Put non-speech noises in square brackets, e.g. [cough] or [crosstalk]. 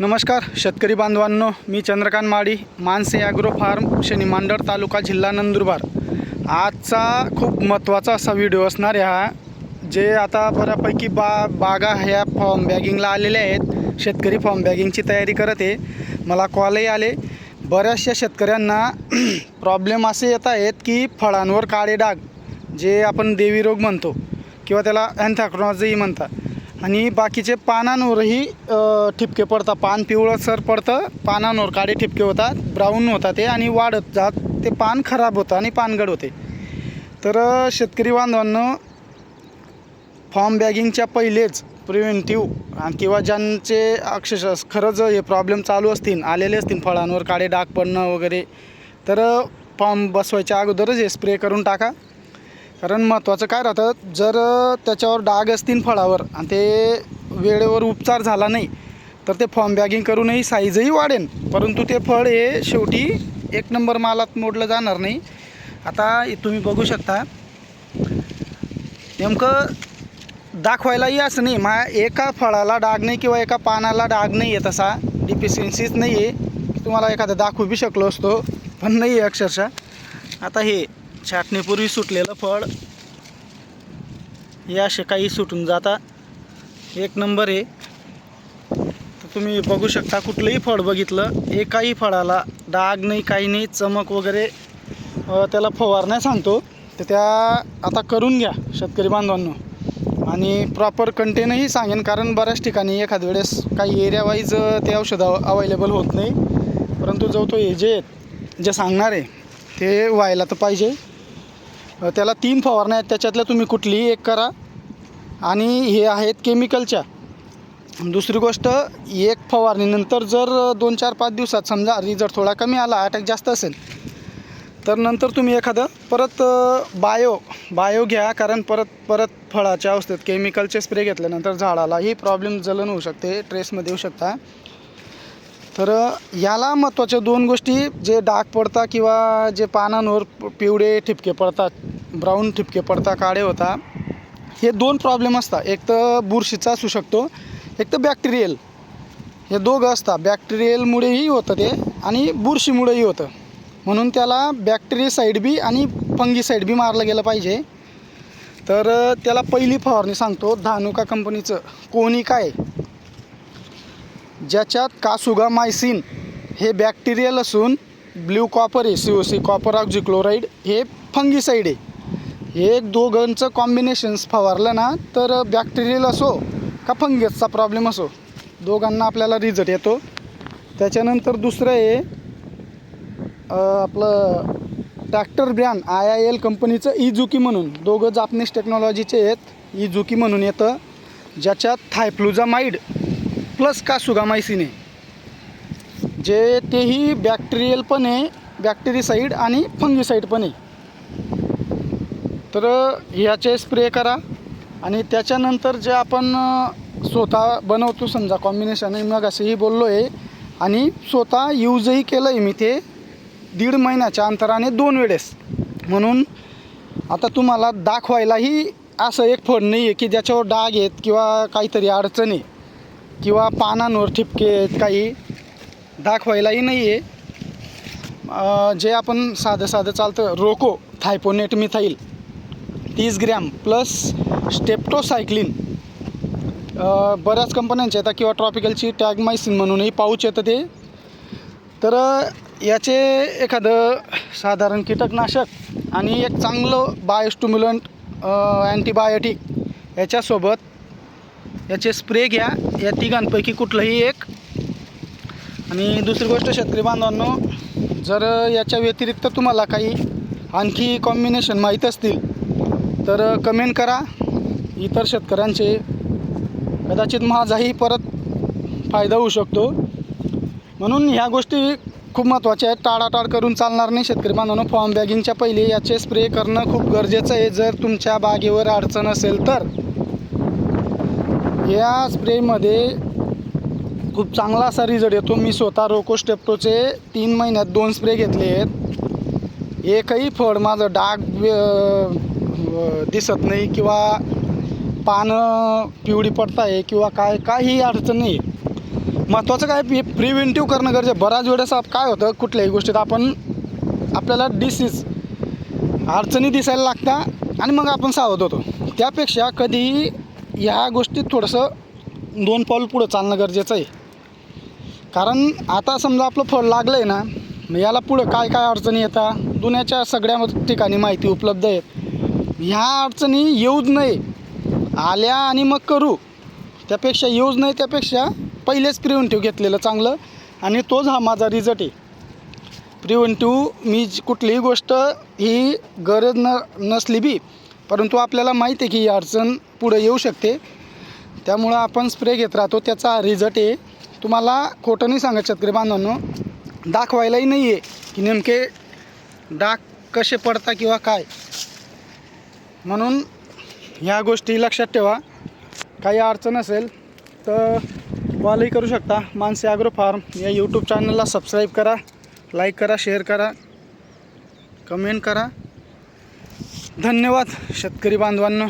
नमस्कार शेतकरी बांधवांनो मी चंद्रकांत माडी मानसे ॲग्रो फार्म शनी मांडर तालुका जिल्हा नंदुरबार. आजचा खूप महत्त्वाचा असा व्हिडिओ असणार हा जे आता बऱ्यापैकी बा बागा ह्या फॉर्म बॅगिंगला आलेल्या आहेत. शेतकरी फॉर्म बॅगिंगची तयारी करत आहे. मला कॉलही आले. बऱ्याचशा शेतकऱ्यांना [clears throat] प्रॉब्लेम असे येत आहेत की फळांवर काळे डाग जे आपण देवी रोग म्हणतो किंवा त्याला अँथॅक्रोनॉजही म्हणतात. आणि बाकीचे पानांवरही ठिपके पडतात. पान पिवळसर पडतं पानांवर काळे ठिपके होतात ब्राऊन होतात ते आणि वाढत जात ते पान खराब होतं आणि पानगड होते. तर शेतकरी बांधवांना फॉर्म बॅगिंगच्या पहिलेच प्रिव्हेंटिव्ह किंवा ज्यांचे अक्षरशः खरंच हे प्रॉब्लेम चालू असतील आलेले असतील फळांवर काळे डाग पडणं वगैरे तर फॉर्म बसवायच्या अगोदरच हे स्प्रे करून टाका. कारण महत्त्वाचं काय राहतं जर त्याच्यावर डाग असतील फळावर आणि ते वेळेवर उपचार झाला नाही तर ते फॉर्म बॅगिंग करूनही साईजही वाढेल परंतु ते फळ हे शेवटी एक नंबर मालात मोडलं जाणार नाही. आता तुम्ही बघू शकता. नेमकं दाखवायलाही असं नाही मा एका फळाला डाग नाही किंवा एका पानाला डाग नाही आहे तसा डिफिशियन्सीच नाही आहे तुम्हाला एखादा दाखवू बी शकलो असतो पण नाही आहे अक्षरशः. आता हे छाटणीपूर्वी सुटलेलं फळ. हे असे काही सुटून जाता. एक नंबर आहे. तर तुम्ही बघू शकता कुठलंही फळ बघितलं एकाही फळाला डाग नाही काही नाही चमक वगैरे त्याला फवारण्या सांगतो. तर त्या आता करून घ्या शेतकरी बांधवांनो. आणि प्रॉपर कंटेनही सांगेन कारण बऱ्याच ठिकाणी एखाद वेळेस काही एरियावाईज ते औषधं अवेलेबल होत नाही. परंतु जो तो हे जे जे सांगणार आहे ते व्हायला तर पाहिजे. त्याला तीन फवारण्या आहेत. त्याच्यातल्या तुम्ही कुठलीही एक करा. आणि हे आहेत केमिकलच्या. दुसरी गोष्ट एक फवारणीनंतर जर दोन चार पाच दिवसात समजा रिझल्ट थोडा कमी आला अटॅक जास्त असेल तर नंतर तुम्ही एखादं परत बायो बायो घ्या. कारण परत परत फळाच्या अवस्थेत केमिकलचे स्प्रे घेतल्यानंतर झाडालाही प्रॉब्लेम जलन होऊ शकते ट्रेसमध्ये येऊ शकता. तर याला महत्त्वाच्या दोन गोष्टी जे डाग पडतात किंवा जे पानांवर प- पिवळे ठिपके पडतात ब्राऊन ठिपके पडतात काळे होता हे दोन प्रॉब्लेम असतात. एक तर बुरशीचा असू शकतो एक तर बॅक्टेरियल हे दोघं असतात. बॅक्टेरियलमुळेही होतं ते आणि बुरशीमुळेही होतं. म्हणून त्याला बॅक्टेरियासाईड बी आणि फंगीसाईड बी मारलं गेलं पाहिजे. तर त्याला पहिली फवारणी सांगतो धानुका कंपनीचं कोणी काय? ज्याच्यात कासुगामायसिन हे बॅक्टेरियल असून ब्ल्यू कॉपर आहे C O C copper oxychloride हे फंगिसाईड आहे. हे दोघांचं कॉम्बिनेशन्स फवारलं ना तर बॅक्टेरियल असो का फंगसचा प्रॉब्लेम असो दोघांना आपल्याला रिझल्ट येतो. त्याच्यानंतर दुसरं आहे आपलं tractor brand I I L कंपनीचं इजुकी म्हणून दोघं जापनीस टेक्नॉलॉजीचे आहेत इजुकी म्हणून येतं ज्याच्यात थायफ्लुझामाइड प्लस कासुगामायसिन आहे? जे तेही बॅक्टेरियल पण आहे बॅक्टेरिसाईड आणि फंगीसाईड पण आहे. तर ह्याचे स्प्रे करा आणि त्याच्यानंतर जे आपण स्वतः बनवतो समजा कॉम्बिनेशन आहे मग असंही बोललो आहे आणि स्वतः यूजही केलं आहे मी ते दीड महिन्याच्या अंतराने दोन वेळेस. म्हणून आता तुम्हाला दाखवायलाही असं एक फळ नाही आहे की ज्याच्यावर डाग आहेत किंवा काहीतरी अडचण आहे. किंवा पानांवर ठिपके आहेत काही दाखवायलाही नाही आहे जे आपण साधं साधं चालतं रोको थायपोनेट मिथाईल तीस ग्रॅम प्लस स्टेप्टोसायक्लिन. बऱ्याच कंपन्यांचे येतात किंवा ट्रॉपिकलची टॅगमायसिन म्हणूनही पाऊच येतं ते. तर याचे एखादं साधारण कीटकनाशक आणि एक चांगलं बायोस्टुम्युलंट अँटीबायोटिक याच्यासोबत याचे स्प्रे घ्या. या तिघांपैकी कुठलंही एक. आणि दुसरी गोष्ट शेतकरी बांधवांनो जर याच्या व्यतिरिक्त तुम्हाला काही आणखी कॉम्बिनेशन माहीत असतील तर कमेंट करा. इतर शेतकऱ्यांचे कदाचित माझाही परत फायदा होऊ शकतो. म्हणून ह्या गोष्टी खूप महत्त्वाच्या आहेत. टाळाटाळ करून चालणार नाही शेतकरी बांधवांनो. फॉर्म बॅगिंगच्या पहिले याचे स्प्रे करणं खूप गरजेचं आहे. जर तुमच्या बागेवर अडचण असेल तर. या स्प्रेमध्ये खूप चांगला असा रिझल्ट येतो. मी स्वतः रोको स्टेप्टोचे तीन महिन्यात दोन स्प्रे घेतले आहेत. एकही फळ माझं डाग दिसत नाही किंवा पानं पिवळी पडत आहे किंवा काय काही अडचण नाही. महत्त्वाचं काय प्रिव्हेंटिव्ह करणं गरजेचं आहे. बऱ्याच वेळेस आप- काय होतं कुठल्याही गोष्टीत आपण आपल्याला डिसीज अडचणी दिसायला लागतात आणि मग आपण सावध होतो. त्यापेक्षा कधीही ह्या गोष्टीत थोडंसं दोन पाऊल पुढं चालणं गरजेचं आहे. कारण आता समजा आपलं फळ लागलं आहे ना मग याला पुढं काय काय अडचणी येतात दुनियाच्या सगळ्या ठिकाणी माहिती उपलब्ध आहे ह्या अडचणी येऊच नाही आल्या आणि मग करू. त्यापेक्षा येऊच नाही त्यापेक्षा पहिलेच प्रिव्हेंटिव्ह घेतलेलं चांगलं आणि तोच हा माझा रिझल्ट आहे. प्रिव्हेंटिव्ह मी कुठलीही गोष्ट ही गरज न नसली बी परंतु आपल्याला माहिती आहे की ही अडचण पुढे येऊ शकते. त्यामुळं आपण स्प्रे घेत राहतो. त्याचा रिझल्ट आहे तुम्हाला खोटं नाही सांगत शेतकरी बांधवांनो. दाखवायलाही नाही आहे की नेमके डाग कसे पडता किंवा काय. म्हणून ह्या गोष्टी लक्षात ठेवा. काही अडचण असेल तर कॉलही करू शकता. मानसी ॲग्रो फार्म या यूट्यूब चॅनलला सबस्क्राईब करा लाईक करा शेअर करा कमेंट करा. धन्यवाद शेतकरी बांधवांनो.